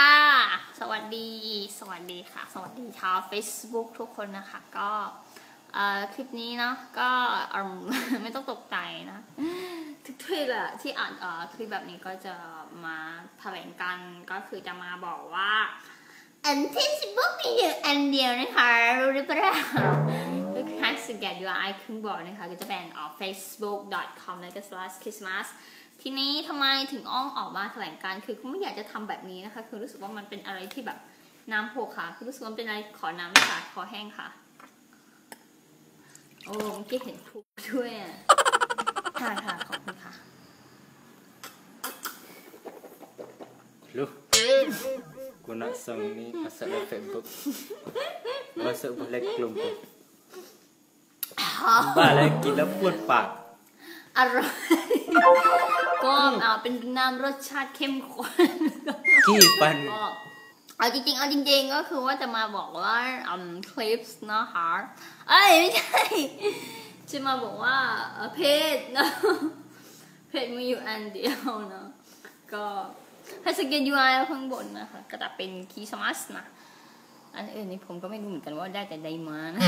ค่ะ สวัสดี สวัสดีค่ะ สวัสดีชาว Facebook ทุกคนนะคะ ก็คลิปนี้เนาะ ก็ไม่ต้องตกใจนะ ทุกทีแหละที่อ่านเอ่อคลิปแบบนี้ก็จะมาแถลงกัน ก็คือจะมาบอกว่าอันที่ Facebook มีอยู่อันเดียวนะคะ รู้หรือเปล่า ก็คือ hashtag UI ขึ้นบอกนะคะ ก็จะเป็นเอ่อ facebook.com แล้วก็ slash christmas ทีนี้ทำไมถึงอ้องออกมาแถลงการณ์คือเขาไม่อยากจะทำแบบนี้นะคะ คือรู้สึกว่ามันเป็นอะไรที่แบบน้ำโผค่ะ คือรู้สึกว่ามันเป็นอะไรขอน้ำค่ะขอแห้งค่ะ โอ้เมื่อกี้เห็นทุกด้วยอะค่ะค่ะ ขอบคุณค่ะ Lu Aku nak song ni Masuk dalam Facebook Masuk boleh kelompok Mbak lagi lah pun pak อร่อยก็อ่าเป็นน้ำรสชาติเข้มข้น Kipan ก็เอาจริงๆ เอาจริงๆ ก็คือว่าจะมาบอกว่าอืมคลิปส์นะคะเอ้ยไม่ใช่ จะมาบอกว่าเอ่อเพจนะเพจมีอยู่อันเดียวเนาะก็ให้สเกต UI ข้างบนนะคะก็จะเป็นคีย์สมัสนะ อันอื่นนี่ผมก็ไม่รู้เหมือนกันว่าได้แต่ใดมานะ